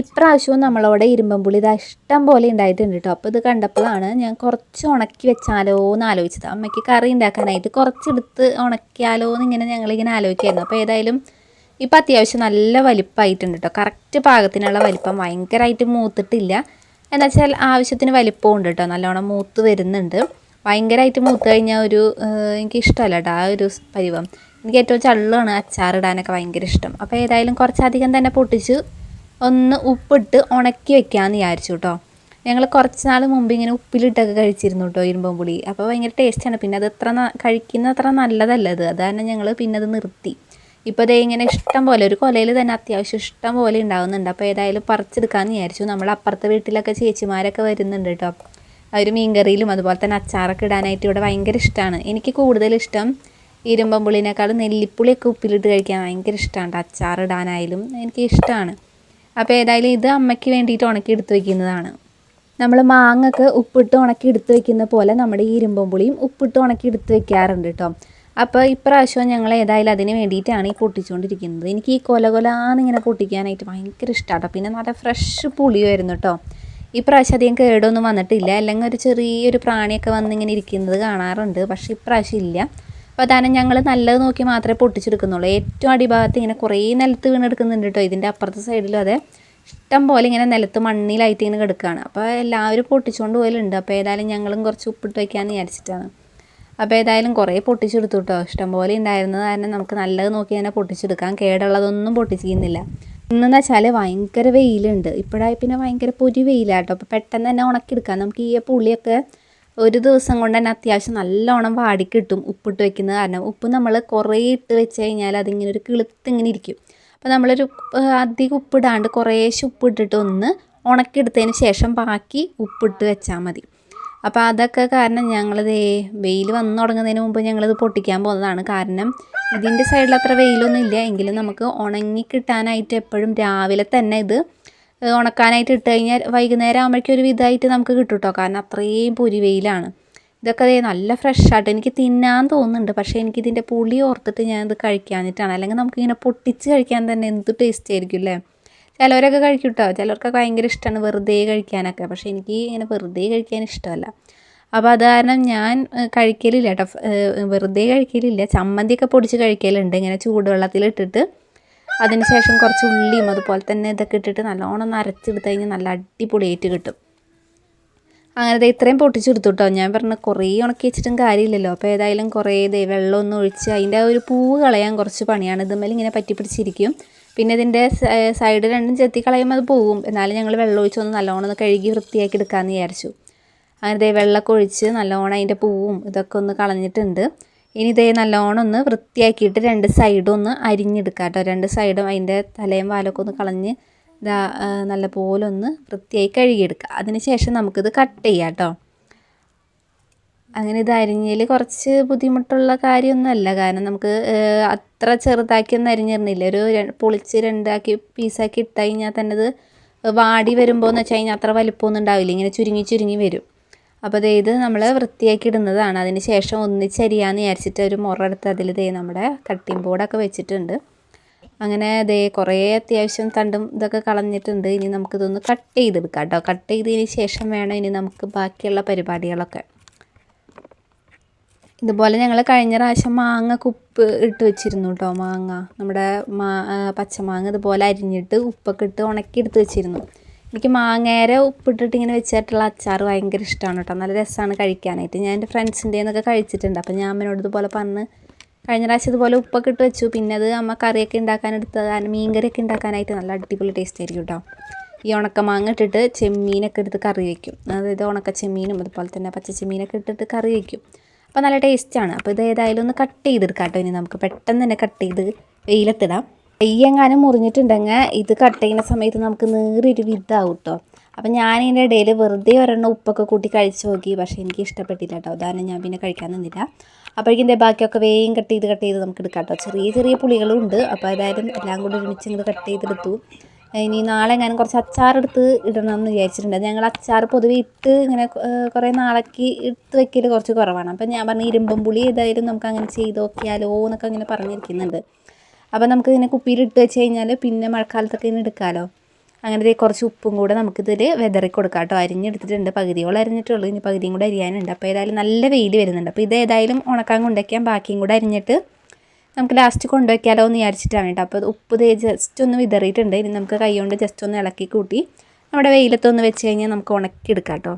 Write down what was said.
ഇപ്രാവശ്യവും നമ്മളവിടെ ഇരുമ്പമ്പുളി ഇത് ഇഷ്ടം പോലെ ഉണ്ടായിട്ടുണ്ട് കേട്ടോ അപ്പോൾ ഇത് കണ്ടപ്പോഴാണ് ഞാൻ കുറച്ച് ഉണക്കി വെച്ചാലോ എന്ന് ആലോചിച്ചത്. അമ്മയ്ക്ക് കറി ഉണ്ടാക്കാനായിട്ട് കുറച്ചെടുത്ത് ഉണക്കിയാലോ എന്ന് ഇങ്ങനെ ഞങ്ങളിങ്ങനെ ആലോചിക്കായിരുന്നു. അപ്പോൾ ഏതായാലും ഇപ്പം അത്യാവശ്യം നല്ല വലിപ്പമായിട്ടുണ്ട് കേട്ടോ കറക്റ്റ് പാകത്തിനുള്ള വലിപ്പം ഭയങ്കരമായിട്ട് മൂത്തിട്ടില്ല. എന്താ വെച്ചാൽ ആവശ്യത്തിന് വലിപ്പമുണ്ട് കേട്ടോ നല്ലോണം മൂത്ത് വരുന്നുണ്ട്. ഭയങ്കരമായിട്ട് മൂത്ത് കഴിഞ്ഞാൽ ഒരു എനിക്ക് ഇഷ്ടമല്ല കേട്ടോ ആ ഒരു പരിവം. എനിക്ക് ഏറ്റവും ചള്ളാണ് അച്ചാറിടാനൊക്കെ ഭയങ്കര ഇഷ്ടം. അപ്പോൾ ഏതായാലും കുറച്ചധികം തന്നെ പൊട്ടിച്ച് ഒന്ന് ഉപ്പിട്ട് ഉണക്കി വെക്കാമെന്ന് വിചാരിച്ചു കേട്ടോ ഞങ്ങൾ കുറച്ച് നാൾ മുമ്പ് ഇങ്ങനെ ഉപ്പിലിട്ടൊക്കെ കഴിച്ചിരുന്നു കേട്ടോ ഇരുമ്പം പുളി. അപ്പോൾ ഭയങ്കര ടേസ്റ്റാണ് പിന്നെ അത് എത്ര കഴിക്കുന്ന അത്ര നല്ലതല്ല അത്. അത് കാരണം ഞങ്ങൾ പിന്നെ അത് നിർത്തി. ഇപ്പോൾ അതേ ഇങ്ങനെ ഇഷ്ടം പോലെ ഒരു കൊലയിൽ തന്നെ അത്യാവശ്യം ഇഷ്ടം പോലെ ഉണ്ടാകുന്നുണ്ട് അപ്പോൾ ഏതായാലും പറിച്ചെടുക്കാമെന്ന് വിചാരിച്ചു. നമ്മൾ അപ്പുറത്തെ വീട്ടിലൊക്കെ ചേച്ചിമാരൊക്കെ വരുന്നുണ്ട് കേട്ടോ അവർ മീൻകറിയിലും അതുപോലെ തന്നെ അച്ചാറൊക്കെ ഇടാനായിട്ട് ഇവിടെ ഭയങ്കര ഇഷ്ടമാണ് എനിക്ക് കൂടുതൽ ഇഷ്ടം ഇരുമ്പം പുളിനേക്കാളും നെല്ലിപ്പുളിയൊക്കെ ഉപ്പിലിട്ട് കഴിക്കാൻ ഭയങ്കര ഇഷ്ടമാണ് അച്ചാറിടാനായാലും എനിക്ക് ഇഷ്ടമാണ് അപ്പോൾ ഏതായാലും ഇത് അമ്മയ്ക്ക് വേണ്ടിയിട്ട് ഉണക്കി എടുത്ത് വയ്ക്കുന്നതാണ് നമ്മൾ മാങ്ങൊക്കെ ഉപ്പിട്ട് ഉണക്കി എടുത്ത് വയ്ക്കുന്ന പോലെ നമ്മുടെ ഈ ഇരുമ്പം പുളിയും ഉപ്പിട്ട് ഉണക്കി എടുത്ത് വയ്ക്കാറുണ്ട് കേട്ടോ അപ്പോൾ ഇപ്രാവശ്യം ഞങ്ങൾ ഏതായാലും അതിന് വേണ്ടിയിട്ടാണ് ഈ പൊട്ടിച്ചുകൊണ്ടിരിക്കുന്നത് എനിക്ക് ഈ കൊല കൊലാന്നിങ്ങനെ പൊട്ടിക്കാനായിട്ട് ഭയങ്കര ഇഷ്ടമാണ് പിന്നെ നല്ല ഫ്രഷ് പുളിയായിരുന്നു കേട്ടോ ഇപ്രാവശ്യം അധികം കേടൊന്നും വന്നിട്ടില്ല. അല്ലെങ്കിൽ ഒരു ചെറിയൊരു പ്രാണിയൊക്കെ വന്നിങ്ങനെ ഇരിക്കുന്നത് കാണാറുണ്ട്. പക്ഷേ ഇപ്രാവശ്യം ഇല്ല. അപ്പോൾ അതാണ് ഞങ്ങൾ നല്ലത് നോക്കി മാത്രമേ പൊട്ടിച്ചെടുക്കുന്നുള്ളൂ. ഏറ്റവും അടിഭാഗത്ത് ഇങ്ങനെ കുറേ നിലത്ത് വീണെടുക്കുന്നുണ്ട് കേട്ടോ ഇതിന്റെ അപ്പുറത്തെ സൈഡിലും അതെ. ഇഷ്ടം പോലെ ഇങ്ങനെ നിലത്ത് മണ്ണിലായിട്ട് ഇങ്ങനെ കിടക്കുകയാണ് അപ്പോൾ എല്ലാവരും പൊട്ടിച്ചുകൊണ്ട് പോലുണ്ട് അപ്പോൾ ഏതായാലും ഞങ്ങളും കുറച്ച് ഉപ്പിട്ട് വയ്ക്കാമെന്ന് വിചാരിച്ചിട്ടാണ്. അപ്പോൾ ഏതായാലും കുറേ പൊട്ടിച്ചെടുത്തു കേട്ടോ ഇഷ്ടം പോലെ ഉണ്ടായിരുന്നത് കാരണം നമുക്ക് നല്ലത് നോക്കി തന്നെ പൊട്ടിച്ചെടുക്കാം. കേടുള്ളതൊന്നും പൊട്ടിച്ചിരിക്കുന്നില്ല. ഇന്നെന്ന് വെച്ചാൽ ഭയങ്കര വെയിലുണ്ട്. ഇപ്പോഴായി പിന്നെ ഭയങ്കര പൊരി വെയിലാട്ടോ അപ്പോൾ പെട്ടെന്ന് തന്നെ ഉണക്കിയെടുക്കാം. നമുക്ക് ഈ പുളിയൊക്കെ ഒരു ദിവസം കൊണ്ട് തന്നെ അത്യാവശ്യം നല്ലോണം വാടി കിട്ടും ഉപ്പിട്ട് വെക്കുന്നത് കാരണം ഉപ്പ് നമ്മൾ കുറേ ഇട്ട് വെച്ച് കഴിഞ്ഞാൽ അതിങ്ങനെ ഒരു കിളുത്ത് ഇങ്ങനെ ഇരിക്കും. അപ്പോൾ നമ്മളൊരു അധികം ഉപ്പിടാണ്ട് കുറേശ്ശെ ഉപ്പിട്ടിട്ട് ഒന്ന് ഉണക്കിയെടുത്തതിന് ശേഷം ബാക്കി ഉപ്പിട്ട് വെച്ചാൽ മതി. അപ്പോൾ അതൊക്കെ കാരണം ഞങ്ങളിത് വെയിൽ വന്നു തുടങ്ങുന്നതിന് മുമ്പ് ഞങ്ങളിത് പൊട്ടിക്കാൻ പോകുന്നതാണ് കാരണം ഇതിന്റെ സൈഡിൽ അത്ര വെയിലൊന്നും ഇല്ല. എങ്കിലും നമുക്ക് ഉണങ്ങി കിട്ടാനായിട്ട് എപ്പോഴും രാവിലെ തന്നെ ഇത് ഉണക്കാനായിട്ട് ഇട്ട് കഴിഞ്ഞാൽ വൈകുന്നേരം ആകുമ്പോഴേക്കും ഒരു വിധമായിട്ട് നമുക്ക് കിട്ടും കേട്ടോ കാരണം അത്രയും പൊരി വെയിലാണ്. ഇതൊക്കെ അതേ നല്ല ഫ്രഷ് ആയിട്ട് എനിക്ക് തിന്നാൻ തോന്നുന്നുണ്ട്. പക്ഷേ എനിക്കിതിന്റെ പുളി ഓർത്തിട്ട് ഇത് കഴിക്കാഞ്ഞിട്ടാണ്. അല്ലെങ്കിൽ നമുക്കിങ്ങനെ പൊട്ടിച്ച് കഴിക്കാൻ തന്നെ എന്ത് ടേസ്റ്റ് ആയിരിക്കും അല്ലേ? ചിലവരൊക്കെ കഴിക്കും കേട്ടോ ചിലവർക്കൊക്കെ ഭയങ്കര ഇഷ്ടമാണ് വെറുതെ കഴിക്കാനൊക്കെ. പക്ഷേ എനിക്ക് ഇങ്ങനെ വെറുതെ കഴിക്കാൻ ഇഷ്ടമല്ല. അപ്പോൾ അത് കാരണം ഞാൻ കഴിക്കലില്ല കേട്ടോ. വെറുതെ കഴിക്കലില്ല. ചമ്മന്തിയൊക്കെ പൊടിച്ച് കഴിക്കലുണ്ട്. ഇങ്ങനെ ചൂടുവെള്ളത്തിലിട്ടിട്ട് അതിന് ശേഷം കുറച്ച് ഉള്ളിയും അതുപോലെ തന്നെ ഇതൊക്കെ ഇട്ടിട്ട് നല്ലോണം ഒന്ന് അരച്ചെടുത്ത് കഴിഞ്ഞാൽ നല്ല അടിപൊളി അടിപൊളിയായിട്ട് കിട്ടും. അങ്ങനെ ഇത്രയും പൊട്ടിച്ചെടുത്തു കേട്ടോ ഞാൻ പറഞ്ഞ കുറേ ഉണക്കി വെച്ചിട്ടും കാര്യമില്ലല്ലോ. അപ്പോൾ ഏതായാലും കുറേ ദേ വെള്ളമൊന്നും ഒഴിച്ച് അതിന്റെ ഒരു പൂവ് കളയാൻ കുറച്ച് പണിയാണ്. ഇതുമ്മേൽ ഇങ്ങനെ പറ്റി പിടിച്ചിരിക്കും. പിന്നെ ഇതിന്റെ സൈഡ് രണ്ടും ചെത്തി കളയുമ്പോൾ അത് പോവും. എന്നാലും ഞങ്ങൾ വെള്ളം ഒഴിച്ചൊന്ന് നല്ലോണം ഒന്ന് കഴുകി വൃത്തിയാക്കി എടുക്കാമെന്ന് വിചാരിച്ചു. അങ്ങനെ വെള്ളമൊക്കെ ഒഴിച്ച് നല്ലോണം അതിന്റെ പൂവും ഇതൊക്കെ ഒന്ന് കളഞ്ഞിട്ടുണ്ട്. ഇനി ഇതേ നല്ലോണം ഒന്ന് വൃത്തിയാക്കിയിട്ട് രണ്ട് സൈഡും ഒന്ന് അരിഞ്ഞെടുക്കാം കേട്ടോ രണ്ട് സൈഡും അതിന്റെ തലയും വാലൊക്കെ ഒന്ന് കളഞ്ഞ് ഇതാ ആ, നല്ല പോലെ ഒന്ന് വൃത്തിയായി കഴുകിയെടുക്കുക അതിന് ശേഷം നമുക്കിത് കട്ട് ചെയ്യാം കേട്ടോ അങ്ങനെ ഇത് അരിഞ്ഞതിൽ കുറച്ച് ബുദ്ധിമുട്ടുള്ള കാര്യമൊന്നുമല്ല. കാരണം നമുക്ക് അത്ര ചെറുതാക്കിയൊന്നും അരിഞ്ഞിരുന്നില്ല. ഒരു പൊളിച്ച് രണ്ടാക്കി പീസാക്കി ഇട്ട് കഴിഞ്ഞാൽ തന്നെ ഇത് വാടി വരുമ്പോൾ എന്ന് വെച്ചാൽ കഴിഞ്ഞാൽ അത്ര വലിപ്പമൊന്നും ഉണ്ടാവില്ല. ഇങ്ങനെ ചുരുങ്ങി ചുരുങ്ങി വരും. അപ്പോൾ ദേ ഇത് നമ്മൾ വൃത്തിയാക്കി ഇടുന്നതാണ്. അതിന് ശേഷം ഒന്നിച്ചരിയാന്ന് വിചാരിച്ചിട്ട് ഒരു മുറ എടുത്ത് അതിൽ ദേ നമ്മുടെ കട്ടിംഗ് ബോർഡൊക്കെ വെച്ചിട്ടുണ്ട്. അങ്ങനെ ദേ കുറേ അത്യാവശ്യം തണ്ടും ഇതൊക്കെ കളഞ്ഞിട്ടുണ്ട്. ഇനി നമുക്കിതൊന്ന് കട്ട് ചെയ്തെടുക്കാം കേട്ടോ കട്ട് ചെയ്തതിന് ശേഷം വേണം ഇനി നമുക്ക് ബാക്കിയുള്ള പരിപാടികളൊക്കെ. ഇതുപോലെ ഞങ്ങൾ കഴിഞ്ഞ പ്രാവശ്യം മാങ്ങ കുപ്പ് ഇട്ട് വെച്ചിരുന്നു കേട്ടോ മാങ്ങ. നമ്മുടെ മാ പച്ചമാങ്ങ ഇതുപോലെ അരിഞ്ഞിട്ട് ഉപ്പൊക്കെ ഇട്ട് ഉണക്കി എടുത്ത് വെച്ചിരുന്നു. എനിക്ക് മാങ്ങേരെ ഉപ്പിട്ടിട്ട് ഇങ്ങനെ വെച്ചിട്ടുള്ള അച്ചാർ ഭയങ്കര ഇഷ്ടമാണ് കേട്ടോ. നല്ല രസമാണ് കഴിക്കാനായിട്ട്. ഞാൻ എന്റെ ഫ്രണ്ട്സിന്റെ നിന്നൊക്കെ കഴിച്ചിട്ടുണ്ട്. അപ്പോൾ ഞാൻ അമ്മനോട് ഇതുപോലെ പറഞ്ഞ് കഴിഞ്ഞ പ്രാവശ്യം ഇതുപോലെ ഉപ്പൊക്കെ ഇട്ട് വെച്ചു. പിന്നെ അത് അമ്മ കറിയൊക്കെ ഉണ്ടാക്കാൻ എടുത്തത് കാരണം മീൻ കറിയൊക്കെ ഉണ്ടാക്കാനായിട്ട് നല്ല അടിപൊളി ടേസ്റ്റ് ആയിരിക്കും കേട്ടോ. ഈ ഉണക്ക മാങ്ങ ഇട്ടിട്ട് ചെമ്മീനൊക്കെ എടുത്ത് കറി വയ്ക്കും അതായത് ഉണക്ക ചെമ്മീനും അതുപോലെ തന്നെ പച്ച ചെമ്മീനൊക്കെ ഇട്ടിട്ട് കറി വയ്ക്കും അപ്പോൾ നല്ല ടേസ്റ്റാണ് അപ്പോൾ ഇത് ഏതായാലും ഒന്ന് കട്ട് ചെയ്തെടുക്കാം കേട്ടോ. ഇനി നമുക്ക് പെട്ടെന്ന് തന്നെ കട്ട് ചെയ്ത് വെയിലത്തിടാം. കയ്യെങ്ങാനും മുറിഞ്ഞിട്ടുണ്ടെങ്കിൽ ഇത് കട്ട് ചെയ്യുന്ന സമയത്ത് നമുക്ക് നേറിയൊരു വിധാവും കേട്ടോ അപ്പം ഞാൻ ഇതിന്റെ ഇടയിൽ വെറുതെ ഒരെണ്ണം ഉപ്പൊക്കെ കൂട്ടി കഴിച്ച് നോക്കി. പക്ഷേ എനിക്ക് ഇഷ്ടപ്പെട്ടില്ല കേട്ടോ. അതാണ് ഞാൻ പിന്നെ കഴിക്കാൻ നിന്നില്ല. അപ്പോഴേക്കും ഇതിന്റെ ബാക്കിയൊക്കെ വേഗം കട്ട് ചെയ്ത് കട്ട് ചെയ്ത് നമുക്ക് എടുക്കാം കേട്ടോ. ചെറിയ ചെറിയ പുളികളും ഉണ്ട്. അപ്പോൾ ഏതായാലും എല്ലാം കൂടി ഒരുമിച്ച് ഇങ്ങോട്ട് കട്ട് ചെയ്തെടുത്തു. ഇനി നാളെ ഞാൻ കുറച്ച് അച്ചാറെടുത്ത് ഇടണം എന്ന് വിചാരിച്ചിട്ടുണ്ട്. ഞങ്ങൾ അച്ചാർ പൊതുവെ ഇട്ട് ഇങ്ങനെ കുറേ നാളേക്ക് ഇട്ട് വെക്കൽ കുറച്ച് കുറവാണ്. അപ്പം ഞാൻ പറഞ്ഞു ഇരുമ്പം പുളി ഏതായാലും നമുക്ക് അങ്ങനെ ചെയ്ത് നോക്കിയാലോ എന്നൊക്കെ അങ്ങനെ പറഞ്ഞിരിക്കുന്നുണ്ട്. അപ്പോൾ നമുക്ക് ഇതിനെ കുപ്പിയിൽ ഇട്ട് വെച്ച് കഴിഞ്ഞാൽ പിന്നെ മഴക്കാലത്തൊക്കെ ഇങ്ങനെ എടുക്കാമല്ലോ അങ്ങനെ കുറച്ച് ഉപ്പും കൂടെ നമുക്കിതിൽ വെതറി കൊടുക്കാം കേട്ടോ അരിഞ്ഞെടുത്തിട്ടുണ്ട്. പകുതിയോളം അരിഞ്ഞിട്ടുള്ളൂ. ഇനി പകുതിയും കൂടെ അരിയാനുണ്ട്. അപ്പോൾ ഏതായാലും നല്ല വെയിൽ വരുന്നുണ്ട്. അപ്പോൾ ഇത് ഏതായാലും ഉണക്കാൻ കൊണ്ടുവയ്ക്കാം. ബാക്കിയും കൂടെ അരിഞ്ഞിട്ട് നമുക്ക് ലാസ്റ്റ് കൊണ്ടുവയ്ക്കാലോ എന്ന് വിചാരിച്ചിട്ടാണ് കേട്ടോ അപ്പോൾ ഉപ്പ് ദേ ജസ്റ്റ് ഒന്ന് വിതറിയിട്ടുണ്ട്. ഇനി നമുക്ക് കൈ കൊണ്ട് ജസ്റ്റ് ഒന്ന് ഇളക്കി കൂട്ടി നമ്മുടെ വെയിലത്തൊന്ന് വെച്ച് കഴിഞ്ഞാൽ നമുക്ക് ഉണക്കി എടുക്കാം കേട്ടോ